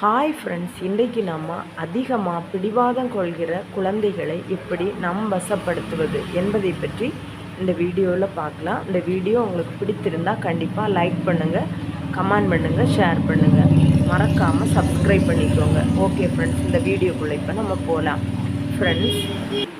Hi friends இன்றைக்கு நம்ம அதிகமாக பிடிவாதம் கொள்கிற குழந்தைகளை எப்படி நம் வசப்படுத்துவது என்பதை பற்றி இந்த வீடியோவில் பார்க்கலாம். இந்த வீடியோ உங்களுக்கு பிடித்திருந்தால் கண்டிப்பாக லைக் பண்ணுங்கள் கமெண்ட் பண்ணுங்கள் ஷேர் பண்ணுங்கள் மறக்காமல் சப்ஸ்கிரைப் பண்ணிக்கோங்க. ஓகே ஃப்ரெண்ட்ஸ் இந்த வீடியோக்குள்ளே இப்போ நம்ம போகலாம் ஃப்ரெண்ட்ஸ்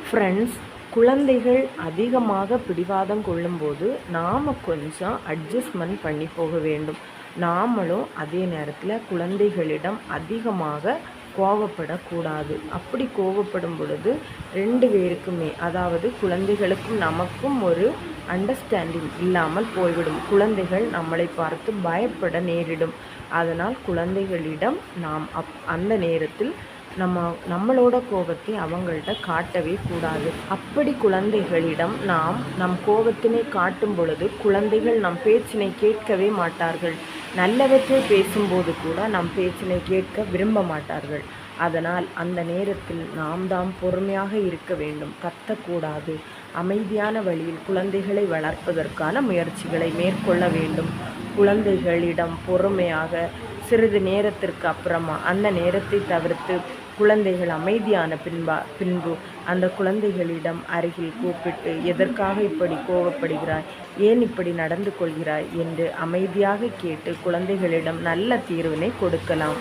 ஃப்ரெண்ட்ஸ் குழந்தைகள் அதிகமாக பிடிவாதம் கொள்ளும்போது நாம் கொஞ்சம் அட்ஜஸ்ட்மெண்ட் பண்ணி போக வேண்டும். நாமளும் அதே நேரத்தில் குழந்தைகளிடம் அதிகமாக கோவப்படக்கூடாது. அப்படி கோவப்படும் பொழுது ரெண்டு பேருக்குமே அதாவது குழந்தைகளுக்கும் நமக்கும் ஒரு அண்டர்ஸ்டாண்டிங் இல்லாமல் போய்விடும். குழந்தைகள் நம்மளை பார்த்து பயப்பட நேரிடும். அதனால் குழந்தைகளிடம் நாம் அப் அந்த நேரத்தில் நம்ம நம்மளோட கோபத்தை அவங்கள்ட்ட காட்டவே கூடாது. அப்படி குழந்தைகளிடம் நாம் நம் கோபத்தினை காட்டும் பொழுது குழந்தைகள் நம் பேச்சினை கேட்கவே மாட்டார்கள். நல்லவற்றை பேசும்போது கூட நம் பேச்சினை கேட்க விரும்ப மாட்டார்கள். அதனால் அந்த நேரத்தில் நாம் தாம் பொறுமையாக இருக்க வேண்டும். கத்தக்கூடாது அமைதியான வழியில் குழந்தைகளை வளர்ப்பதற்கான முயற்சிகளை மேற்கொள்ள வேண்டும். குழந்தைகளிடம் பொறுமையாக சிறிது நேரத்திற்கு அப்புறமா அந்த நேரத்தை தவிர்த்து குழந்தைகள் அமைதியான பின்பா பின்பு அந்த குழந்தைகளிடம் அருகில் கூப்பிட்டு எதற்காக இப்படி கோவப்படுகிறாய்? ஏன் இப்படி நடந்து கொள்கிறாய்? என்று அமைதியாக கேட்டு குழந்தைகளிடம் நல்ல தீர்வினை கொடுக்கலாம்.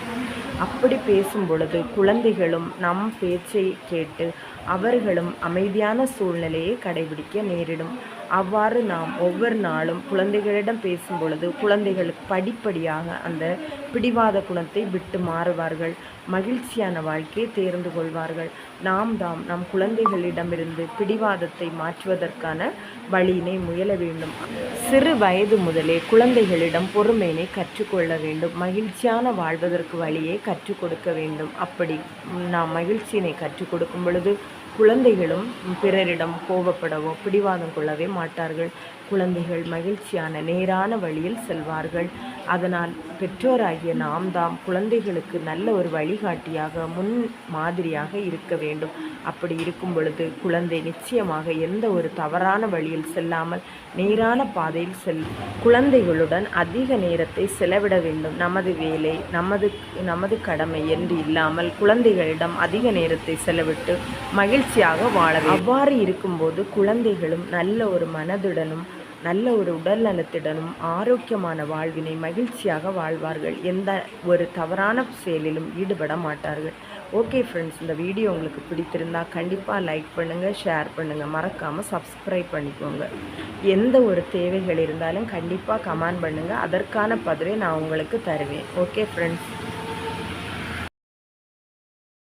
அப்படி பேசும் பொழுது குழந்தைகளும் நம் பேச்சை கேட்டு அவர்களும் அமைதியான சூழ்நிலையை கடைபிடிக்க நேரிடும். அவ்வாறு நாம் ஒவ்வொரு நாளும் குழந்தைகளிடம் பேசும் பொழுது குழந்தைகள் படிப்படியாக அந்த பிடிவாத குணத்தை விட்டு மாறுவார்கள். மகிழ்ச்சியான வாழ்க்கை வாழ்க்கையை தேர்ந்து கொள்வார்கள். நாம் தாம் நம் குழந்தைகளிடமிருந்து பிடிவாதத்தை மாற்றுவதற்கான வழியினை முயல வேண்டும். சிறு வயது முதலே குழந்தைகளிடம் பொறுமையினை கற்றுக்கொள்ள வேண்டும். மகிழ்ச்சியான வாழ்வதற்கு வழியை கற்றுக் கொடுக்க வேண்டும். அப்படி நாம் மகிழ்ச்சியினை கற்றுக் கொடுக்கும் பொழுது குழந்தைகளும் பிறரிடம் கோபப்படவோ பிடிவாதம் கொள்ளவே மாட்டார்கள். குழந்தைகள் மகிழ்ச்சியான நேரான வழியில் செல்வார்கள். அதனால் பெற்றோராகிய நாம் தாம் குழந்தைகளுக்கு நல்ல ஒரு வழிகாட்டியாக முன் மாதிரியாக இருக்க வேண்டும். அப்படி இருக்கும் பொழுது குழந்தை நிச்சயமாக எந்த ஒரு தவறான வழியில் செல்லாமல் நேரான பாதையில் செல் குழந்தைகளுடன் அதிக நேரத்தை செலவிட வேண்டும். நமது வேலை நமது நமது கடமை என்று இல்லாமல் குழந்தைகளிடம் அதிக நேரத்தை செலவிட்டு மகிழ்ச்சியாக வாழ அவ்வாறு இருக்கும்போது குழந்தைகளும் நல்ல ஒரு மனதுடனும் நல்ல ஒரு உடல் நலத்துடனும் ஆரோக்கியமான வாழ்வினை மகிழ்ச்சியாக வாழ்வார்கள். எந்த ஒரு தவறான செயலிலும் ஈடுபட மாட்டார்கள். ஓகே ஃப்ரெண்ட்ஸ் இந்த வீடியோ உங்களுக்கு பிடித்திருந்தா கண்டிப்பாக லைக் பண்ணுங்கள் ஷேர் பண்ணுங்கள் மறக்காமல் சப்ஸ்கிரைப் பண்ணிக்கோங்க. எந்த ஒரு தேவைகள் இருந்தாலும் கண்டிப்பாக கமெண்ட் பண்ணுங்கள் அதற்கான பதிலை நான் உங்களுக்கு தருவேன். Okay friends